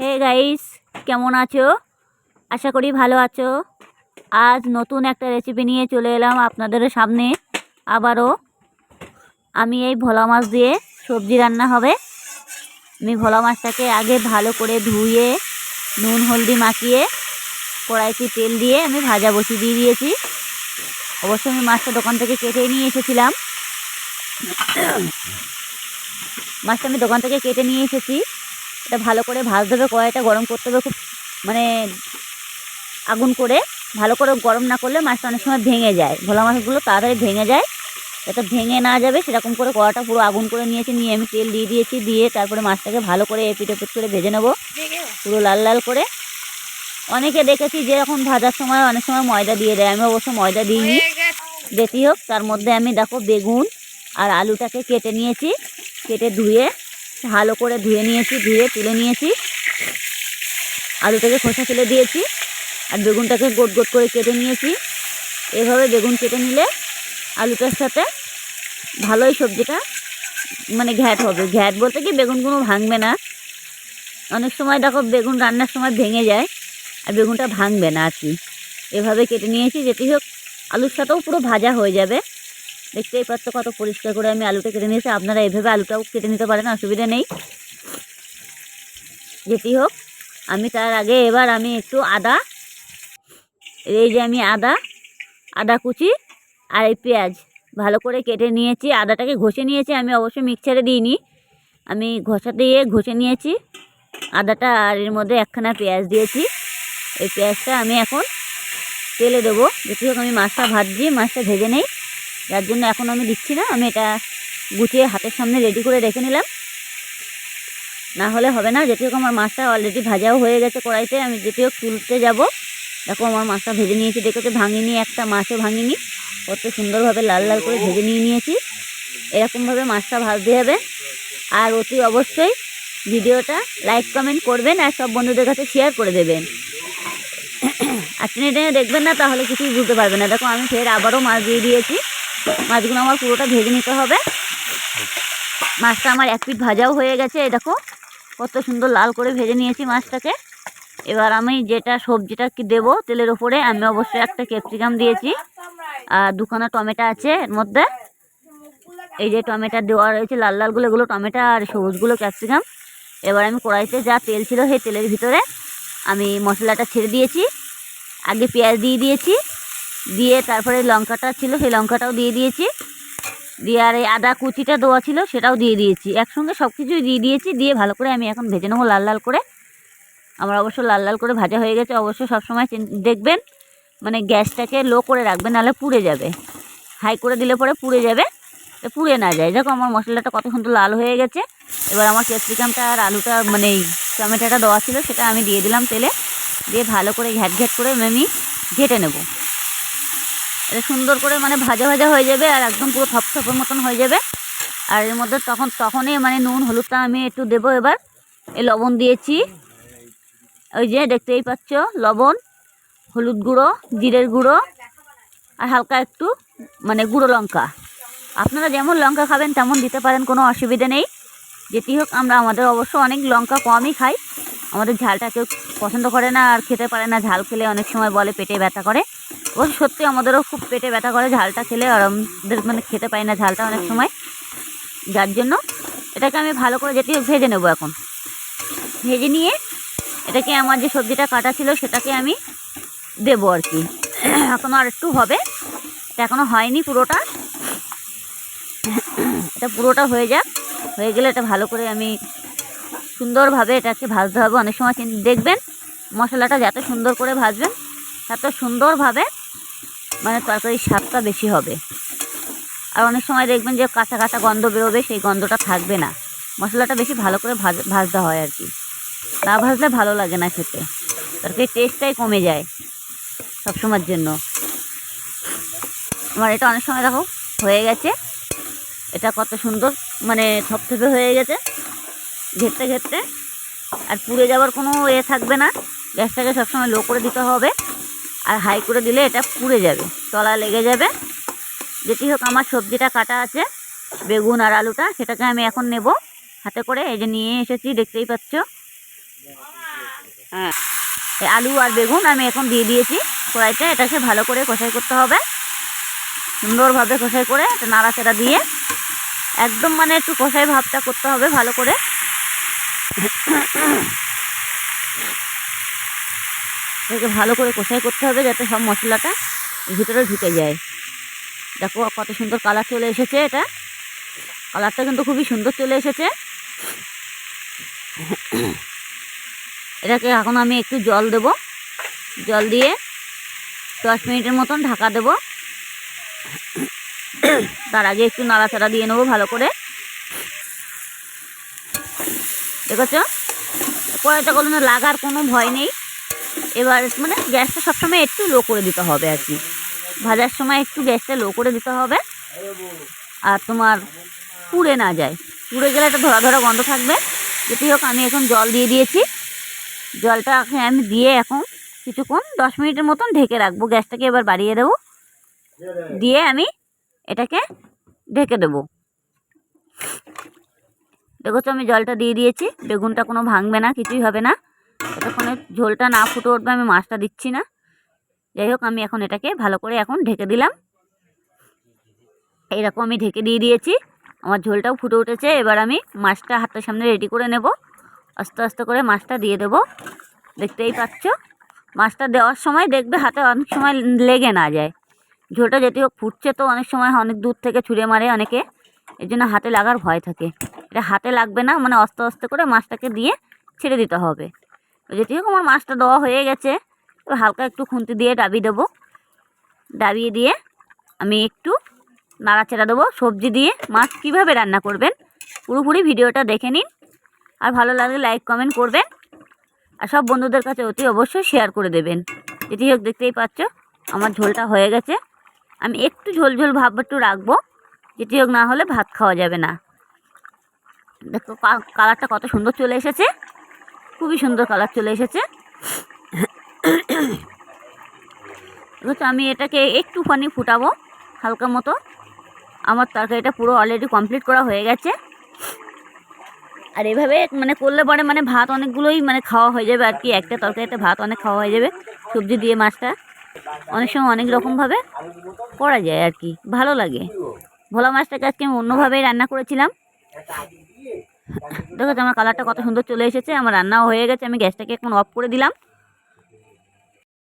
Hey guys কেমন আছো? আশা করি ভালো আছো। আজ নতুন একটা রেসিপি নিয়ে চলে এলাম আপনাদের সামনে আবারও। আমি এই ভোলা মাছ দিয়ে সবজি রান্না হবে। আমি ভোলা মাছটাকে আগে ভালো করে ধুয়ে, নুন, হলদি মাখিয়ে, কড়াইতে তেল দিয়ে আমি ভাজা বসি দিয়ে দিয়েছি। অবশ্য আমি মাছটা দোকান থেকে কেটে নিয়ে এসেছিলাম। মাছটা আমি দোকান থেকে কেটে নিয়ে এসেছি। এটা ভালো করে ভাজতে হবে কড়াইটা গরম করতে হবে খুব মানে আগুন করে। ভালো করে গরম না করলে মাছটা অনেক সময় ভেঙে যায়। ভোলা মাছগুলো তাড়াতাড়ি ভেঙে যায়। যাতে ভেঙে না যাবে, সেরকম করে কড়াটা পুরো আগুন করে নিয়েছি। নিয়ে আমি তেল দিয়ে দিয়েছি, দিয়ে তারপরে মাছটাকে ভালো করে এপিট এপিট করে ভেজে নেব। পুরো লাল লাল করে। অনেকে দেখেছি যে এখন ভাজার সময় অনেক সময় ময়দা দিয়ে দেয়। আমি অবশ্য ময়দা দিইনি। যেটি হোক, তার মধ্যে আমি দেখো বেগুন আর আলুটাকে কেটে নিয়েছি। কেটে ধুয়ে ভালো করে ধুয়ে নিয়েছি, ধুয়ে তুলে নিয়েছি। আলুটাকে খোসা ফেলে দিয়েছি আর বেগুনটাকে গোট গোট করে কেটে নিয়েছি। এভাবে বেগুন কেটে নিলে আলুটার সাথে ভালোই সবজিটা মানে ঘ্যাট হবে। ঘ্যাট বলতে কি বেগুনগুলো ভাঙবে না। অনেক সময় দেখো বেগুন রান্নার সময় ভেঙে যায় আর বেগুনটা ভাঙবে না আর কি। এভাবে কেটে নিয়েছি, যেটি হোক আলুর সাথেও পুরো ভাজা হয়ে যাবে। দেখতেই পাচ্ছ কত পরিষ্কার করে আমি আলুটা কেটে নিয়েছি। আপনারা এভাবে আলুটাও কেটে নিতে পারেন, অসুবিধা নেই। যেটি হোক, আমি তার আগে এবার আমি একটু আদা, এই যে আমি আদা আদা কুচি আর এই পেঁয়াজ ভালো করে কেটে নিয়েছি। আদাটাকে ঘষে নিয়েছি, আমি অবশ্যই মিক্সারে দিইনি। আমি ঘষা দিয়ে ঘষে নিয়েছি আদাটা আর এর মধ্যে একখানা পেঁয়াজ দিয়েছি। এই পেঁয়াজটা আমি এখন তেলে দেবো। যেটি হোক, আমি মাছটা ভাজছি, মাছটা ভেজে নেই। যার জন্য এখন আমি দিচ্ছি না। আমি এটা গুছিয়ে হাতের সামনে রেডি করে রেখে নিলাম। না হলে হবে না। যেটি হোক আমার মাছটা অলরেডি ভাজাও হয়ে গেছে কড়াইতে, আমি যেটি হোক তুলতে যাব। দেখো আমার মাছটা ভেজে নিয়েছি। দেখেছ ভাঙিনি একটা, মাছও ভাঙিনি। কত সুন্দরভাবে লাল লাল করে ভেজে নিয়ে নিয়েছি। এরকমভাবে মাছটা ভাজতে হবে। আর অতি অবশ্যই ভিডিওটা লাইক কমেন্ট করবেন আর সব বন্ধুদের কাছে শেয়ার করে দেবেন। আর টেনে টেনে দেখবেন না, তাহলে কিছুই বুঝতে পারবেন না। দেখো আমি ফের আবারও মাছ দিয়ে দিয়েছি। মাছগুলো আমার পুরোটা ভেজে নিতে হবে। মাছটা আমার এক পিঠ ভাজাও হয়ে গেছে দেখো। কত সুন্দর লাল করে ভেজে নিয়েছি মাছটাকে। এবার আমি যেটা সবজিটা কি দেবো তেলের ওপরে, আমি অবশ্যই একটা ক্যাপসিকাম দিয়েছি। আর দুখানা টমেটো আছে এর মধ্যে। এই যে টমেটো দেওয়া রয়েছে, লাল লালগুলো এগুলো টমেটো আর সবুজগুলো ক্যাপসিকাম। এবার আমি কড়াইতে যা তেল ছিল সেই তেলের ভিতরে আমি মশলাটা ছেড়ে দিয়েছি। আগে পেঁয়াজ দিয়ে দিয়েছি। দিয়ে তারপরে লঙ্কাটা ছিল, সেই লঙ্কাটাও দিয়ে দিয়েছি। দিয়ে আর এই আদা কুচিটা দেওয়া ছিল, সেটাও দিয়ে দিয়েছি। একসঙ্গে সব কিছুই দিয়ে দিয়েছি, দিয়ে ভালো করে আমি এখন ভেজে নেব লাল লাল করে। আমার অবশ্য লাল লাল করে ভাজা হয়ে গেছে, অবশ্য সবসময় দেখবেন মানে গ্যাসটাকে লো করে রাখবেন, নাহলে পুড়ে যাবে। হাই করে দিলে পরে পুড়ে যাবে, তো পুড়ে না যায়। দেখো আমার মশলাটা কত সুন্দর লাল হয়ে গেছে। এবার আমার ক্যাপসিকামটা আর আলুটা মানে টমেটোটা দেওয়া ছিল, সেটা আমি দিয়ে দিলাম তেলে। দিয়ে ভালো করে ঘ্যাট ঘ্যাট করে আমি ঘেটে নেব। এটা সুন্দর করে মানে ভাজা ভাজা হয়ে যাবে আর একদম পুরো থপথপের মতন হয়ে যাবে। আর এর মধ্যে তখন, তখনই মানে নুন, হলুদটা আমি একটু দেবো এবার। এই লবণ দিয়েছি। ওই যে দেখতেই পাচ্ছ, লবণ, হলুদ গুঁড়ো, জিরের গুঁড়ো, আর হালকা একটু মানে গুঁড়ো লঙ্কা। আপনারা যেমন লঙ্কা খাবেন তেমন দিতে পারেন, কোনো অসুবিধা নেই। যেটি হোক, আমরা আমাদের অবশ্য অনেক লঙ্কা কমই খাই। আমাদের ঝালটা কেউ পছন্দ করে না আর খেতে পারে না। ঝাল খেলে অনেক সময় বলে পেটে ব্যথা করে। অবশ্য সত্যি আমাদেরও খুব পেটে ব্যথা করে ঝালটা খেলে আর আমাদের মানে খেতে পাই না ঝালটা অনেক সময়। যার জন্য এটাকে আমি ভালো করে যেটি ভেজে নেব এখন। ভেজে নিয়ে এটাকে আমার যে সবজিটা কাটা ছিল সেটাকে আমি দেবো আর কি। এখনও আর একটু হবে। এটা এখনও হয়নি পুরোটা। এটা পুরোটা হয়ে যাক। হয়ে গেলে এটা ভালো করে আমি সুন্দরভাবে এটাকে ভাজতে হবে। অনেক সময় দেখবেন মশলাটা যত সুন্দর করে ভাজবেন, তত সুন্দরভাবে মানে তরকারির স্বাদটা বেশি হবে। আর অনেক সময় দেখবেন যে কাঁচা কাঁচা গন্ধ বেরোবে, সেই গন্ধটা থাকবে না। মশলাটা বেশি ভালো করে ভাজ, ভাজতে হয় আর কি। না ভাজলে ভালো লাগে না খেতে। তরকারি টেস্টটাই কমে যায় সবসময়ের জন্য। আমার এটা অনেক সময় দেখো হয়ে গেছে। এটা কত সুন্দর মানে থপথপে হয়ে গেছে। ঘেরতে ঘেরতে। আর পুড়ে যাওয়ার কোনো এ থাকবে না। গ্যাসটাকে সবসময় লো করে দিতে হবে। আর হাই করে দিলে এটা পুড়ে যাবে। তলা লেগে যাবে। যেটি হোক আমার সবজিটা কাটা আছে। বেগুন আর আলুটা, সেটাকে আমি এখন নেব। হাতে করে এই যে নিয়ে এসেছি, দেখতেই পাচ্ছ। হ্যাঁ। আলু আর বেগুন আমি এখন দিয়ে দিয়েছি। কড়াইতে এটাকে ভালো করে কষাই করতে হবে। সুন্দরভাবে কষাই করে এটা নাড়াচাড়া দিয়ে। একদম মানে একটু কষাই ভাবটা করতে হবে ভালো করে। এটাকে ভালো করে কষাই করতে হবে যাতে সব মশলাটা ভিতরে ঢুকে যায়। দেখো কত সুন্দর কালার চলে এসেছে এটা। কালারটা কিন্তু খুবই সুন্দর চলে এসেছে। এটাকে এখন আমি একটু জল দেব। জল দিয়ে দশ মিনিটের মতন ঢাকা দেব। তার আগে একটু নাড়াচাড়া দিয়ে নেব ভালো করে। দেখেছ? কড়াইটা কোনো লাগার কোনো ভয় নেই। এবার মানে গ্যাসটা সবসময় একটু লো করে দিতে হবে আর কি। ভাজার সময় একটু গ্যাসটা লো করে দিতে হবে। আর তোমার পুড়ে না যায়। পুড়ে গেলে একটা ধরা ধরা গন্ধ থাকবে। যেটি হোক, আমি এখন জল দিয়ে দিয়েছি। জলটা আমি দিয়ে এখন কিছুক্ষণ, দশ মিনিটের মতন ঢেকে রাখব। গ্যাসটাকে এবার বাড়িয়ে দেবো। দিয়ে আমি এটাকে ঢেকে দেবো। দেখো আমি জলটা দিয়ে দিয়েছি। বেগুনটা কোনো ভাঙবে না, কিছুই হবে না। এতক্ষণে ঝোলটা না ফুটে উঠবে আমি মাছটা দিচ্ছি না। যাই হোক, আমি এখন এটাকে ভালো করে এখন ঢেকে দিলাম। এইরকম আমি ঢেকে দিয়ে দিয়েছি। আমার ঝোলটাও ফুটে উঠেছে, এবার আমি মাছটা হাতের সামনে রেডি করে নেব। আস্তে আস্তে করে মাছটা দিয়ে দেব। দেখতেই পাচ্ছ? মাছটা দেওয়ার সময় দেখবে হাতে অনেক সময় লেগে না যায়। ঝোলটা যেটি হোক ফুটছে তো অনেক সময় অনেক দূর থেকে ছুঁড়ে মারে অনেকে। এর জন্য হাতে লাগার ভয় থাকে। এটা হাতে লাগবে না মানে আস্তে আস্তে করে মাছটাকে দিয়ে ছেড়ে দিতে হবে। যেটি হোক আমার মাছটা দেওয়া হয়ে গেছে, এবার হালকা একটু খুন্তি দিয়ে ডাবি দেবো। ডাবিয়ে দিয়ে আমি একটু নাড়াচাড়া দেবো, সবজি দিয়ে মাছ কীভাবে রান্না করবেন, পুরোপুরি ভিডিওটা দেখে নিন। আর ভালো লাগলে লাইক, কমেন্ট করবেন। আর সব বন্ধুদের কাছে অতি অবশ্যই শেয়ার করে দেবেন। যেটি হোক, দেখতেই পাচ্ছ, আমার ঝোলটা হয়ে গেছে। আমি একটু ঝোল ঝোল ভাব একটু রাখব, যেটি হোক না হলে ভাত খাওয়া যাবে না। দেখো কালারটা কত সুন্দর চলে এসেছে। খুবই সুন্দর কালার চলে এসেছে। দেখো আমি এটাকে একটুখানি ফুটাবো, হালকা মতো। আমার তরকারিটা পুরো অলরেডি কমপ্লিট করা হয়ে গেছে। আর এভাবে মানে করলে পরে মানে ভাত অনেকগুলোই মানে খাওয়া হয়ে যাবে আর কি। একটা তরকারিতে ভাত অনেক খাওয়া হয়ে যাবে, সবজি দিয়ে মাছটা। অনেক সময় অনেক রকমভাবে করা যায় আর কি। ভালো লাগে। ভোলা মাছটাকে আজকে আমি অন্যভাবেই রান্না করেছিলাম। দেখো আমার কালারটা কত সুন্দর চলে এসেছে, আমার রান্নাও হয়ে গেছে, আমি গ্যাসটাকে এখন অফ করে দিলাম।